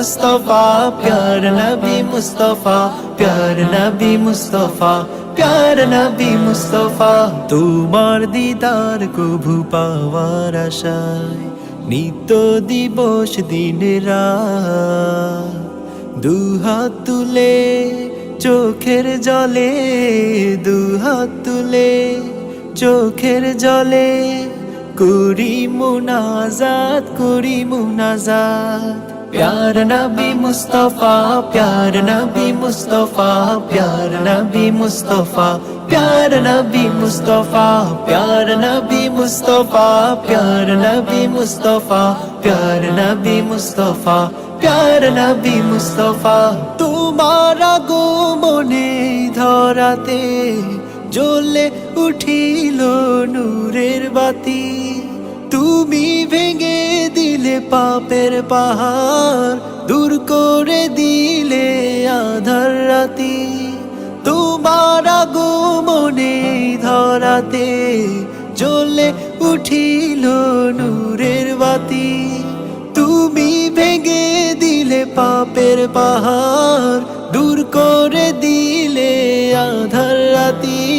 মুস্তফা, প্যার নবী মুস্তফা, প্যার নবী মুস্তফা, প্যার নবী মুস্তফা, তোমার দিদার কভু পাওয়ার আশায় নিত্য দিবস দিন দুহাত তুলে চোখের জলে, দুহাত তুলে চোখের জলে করি মুনাজাত করি মুনাজাত प्यार नबी मुस्तफा प्यार नबी मुस्तफा प्यार नबी मुस्तफा प्यार नबी मुस्तफा प्यार नबी मुस्तफा प्यार नबी मुस्तफा प्यार नबी मुस्तफा প্যার নবী মুস্তফা তোমার গো মনে ধরাতে জ্বলে উঠিল নূরের বাতি তুমি ভেঙে পাপের পাহাড় দূর করে দিলে আধার রাতি। তোমার মনে ধরাতে জ্বলে উঠিল নূরের বাতি। তুমি ভেঙে দিলে পাপের পাহাড় দূর করে দিলে আধার রাতি।